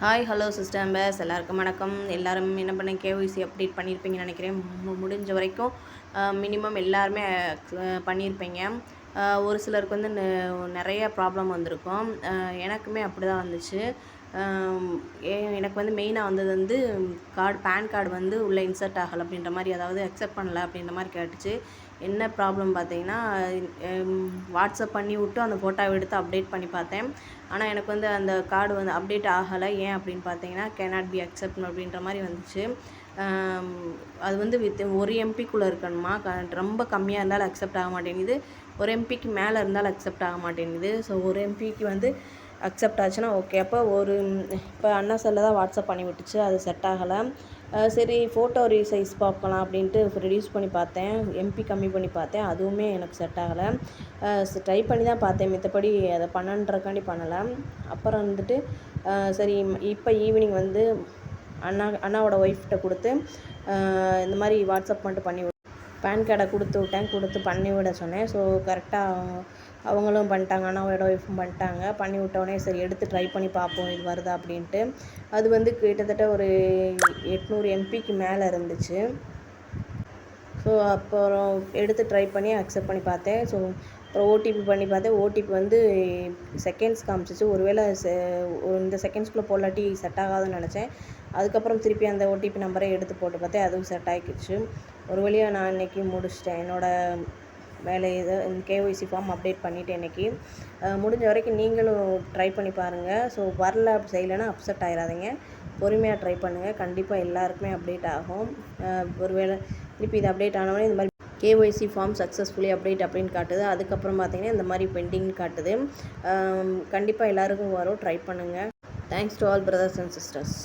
Hi hello system base எல்லாருக்கும் வணக்கம். எல்லோரும் என்ன பண்ண கேஒய்சி அப்டேட் பண்ணியிருப்பீங்கன்னு நினைக்கிறேன். முடிஞ்ச வரைக்கும் மினிமம் எல்லாருமே பண்ணியிருப்பீங்க ஒரு சிலருக்கு வந்து நெ- நிறைய ப்ராப்ளம் வந்திருக்கும். எனக்குமே அப்படி தான் வந்துச்சு. எனக்கு வந்து மெயினாக வந்தது வந்து கார்டு பேன் கார்டு வந்து உள்ளே இன்சர்ட் ஆகலை அப்படின்ற மாதிரி அதாவது அக்செப்ட் பண்ணலை அப்படின்ற மாதிரி கேட்டுச்சு. என்ன ப்ராப்ளம் பார்த்தீங்கன்னா வாட்ஸ்அப் பண்ணி விட்டு அந்த ஃபோட்டோவை எடுத்து அப்டேட் பண்ணி பார்த்தேன். ஆனால் எனக்கு வந்து அந்த கார்டு வந்து அப்டேட் ஆகலை. ஏன் அப்படின்னு பார்த்தீங்கன்னா கேனாட் பி அக்செப்ட் அப்படின்ற மாதிரி வந்துச்சு. அது வந்து வித் ஒரு எம்பிக்குள்ளே இருக்கணுமா? க ரொம்ப கம்மியாக இருந்தாலும் அக்செப்ட் ஆக மாட்டேங்குது. ஒரு எம்பிக்கு மேலே இருந்தாலும் அக்செப்ட் ஆக மாட்டேங்குது. ஸோ ஒரு எம்பிக்கு வந்து அக்செப்ட் ஆச்சுன்னா ஓகே அப்போ ஒரு இப்போ அண்ணா செல்லில் தான் வாட்ஸ்அப் பண்ணி விட்டுச்சு அது செட் ஆகலை. சரி ஃபோட்டோ ரீசைஸ் பார்க்கலாம் அப்படின்ட்டு ரெடியூஸ் பண்ணி பார்த்தேன். எம்பி கம்மி பண்ணி பார்த்தேன். அதுவுமே எனக்கு செட் ஆகலை. ட்ரை பண்ணி தான் பார்த்தேன். மித்தபடி அதை பண்ணன்றக்காண்டி பண்ணலை. அப்புறம் வந்துட்டு சரி இப்போ ஈவினிங் வந்து அண்ணா அண்ணாவோட ஒய்ஃப்கிட்ட கொடுத்து இந்த மாதிரி வாட்ஸ்அப் மட்டும் பண்ணி பேன் கார்டை கொடுத்து விட்டேன் கொடுத்து பண்ணி விட சொன்னேன். ஸோ கரெக்டாக அவங்களும் பண்ணிட்டாங்க அண்ணாவோட ஒய்ஃபும் பண்ணிட்டாங்க. பண்ணி விட்டோடனே சரி எடுத்து ட்ரை பண்ணி பார்ப்போம் இது வருதா அப்படின்ட்டு. அது வந்து கிட்டத்தட்ட ஒரு எட்நூறு எம்பிக்கு மேலே இருந்துச்சு. ஸோ அப்புறம் எடுத்து ட்ரை பண்ணி அக்செப்ட் பண்ணி பார்த்தேன். ஸோ அப்புறம் ஓடிபி பண்ணி பார்த்தேன். ஓடிபி வந்து செகண்ட்ஸ் காமிச்சிச்சு. ஒருவேளை செ- இந்த செகண்ட்ஸ்குள்ளே போடலாட்டி செட் ஆகாதுன்னு நினச்சேன். அதுக்கப்புறம் திருப்பி அந்த ஓடிபி நம்பரை எடுத்து போட்டு பார்த்தேன். அதுவும் செட் ஆகிக்கிச்சு ஒரு வழியாக நான் இன்னைக்கு முடிச்சிட்டேன். என்னோடய வேலை இதை கேஒய்சி ஃபார்ம் அப்டேட் பண்ணிவிட்டு இன்றைக்கி முடிஞ்ச வரைக்கும் நீங்களும் ட்ரை பண்ணி பாருங்கள் ஸோ வரல அப்படி செய்யலைன்னா அப்செட் ஆகிடாதீங்க பொறுமையாக ட்ரை பண்ணுங்கள் கண்டிப்பாக எல்லாருக்குமே அப்டேட் ஆகும். ஒருவேளை திருப்பி இது அப்டேட் ஆனவொடனே இந்த மாதிரி கேஒய்சி ஃபார்ம் சக்ஸஸ்ஃபுல்லி அப்டேட் அப்படின்னு காட்டுது. அதுக்கப்புறம் பார்த்தீங்கன்னா இந்த மாதிரி பெண்டிங் காட்டுது. கண்டிப்பாக எல்லாருக்கும் வரும். ட்ரை பண்ணுங்கள் thanks to all brothers and sisters